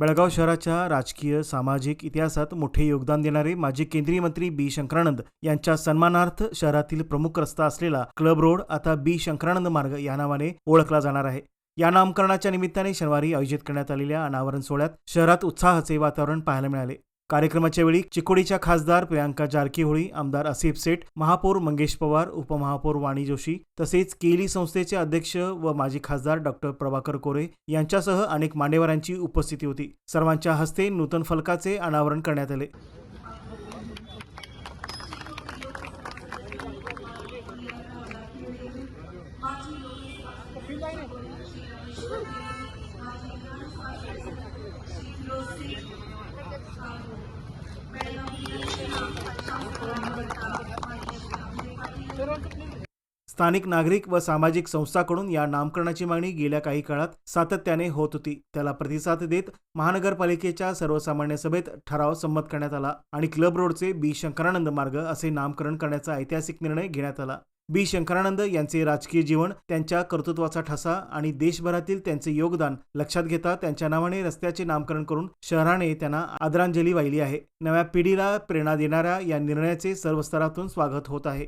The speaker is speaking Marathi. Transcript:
बेळगाव शहराच्या राजकीय सामाजिक इतिहासात मोठे योगदान देणारे माजी केंद्रीय मंत्री बी. शंकरानंद यांच्या सन्मानार्थ शहरातील प्रमुख रस्ता असलेला क्लब रोड आता बी. शंकरानंद मार्ग या नावाने ओळखला जाणार आहे. या नामकरणाच्या निमित्ताने शनिवारी आयोजित करण्यात आलेल्या अनावरण सोहळ्यात शहरात उत्साहाचे वातावरण पाहायला मिळाले. कार्यक्रमाच्या वेळी चिकोडीच्या खासदार प्रियांका जारकीहोळी आमदार असिफ सेठ महापौर मंगेश पवार उपमहापौर वाणी जोशी तसेच केली संस्थेचे अध्यक्ष व माजी खासदार डॉक्टर प्रभाकर कोरे यांच्यासह अनेक मान्यवरांची उपस्थिती होती. सर्वांच्या हस्ते नूतन फलकाचे अनावरण करण्यात आले. स्थानिक नागरिक व सामाजिक संस्थांकडून या नामकरणाची मागणी गेल्या काही काळात सातत्याने होत होती. त्याला प्रतिसाद देत महानगरपालिकेच्या सर्वसामान्य सभेत ठराव संमत करण्यात आला आणि क्लब रोडचे बी शंकरानंद मार्ग असे नामकरण करण्याचा ऐतिहासिक निर्णय घेण्यात आला. बी शंकरानंद यांचे राजकीय जीवन त्यांच्या कर्तृत्वाचा ठसा आणि देशभरातील त्यांचे योगदान लक्षात घेता त्यांच्या नावाने रस्त्याचे नामकरण करून शहराने त्यांना आदरांजली वाहिली आहे. नव्या पिढीला प्रेरणा देणाऱ्या या निर्णयाचे सर्व स्तरातून स्वागत होत आहे.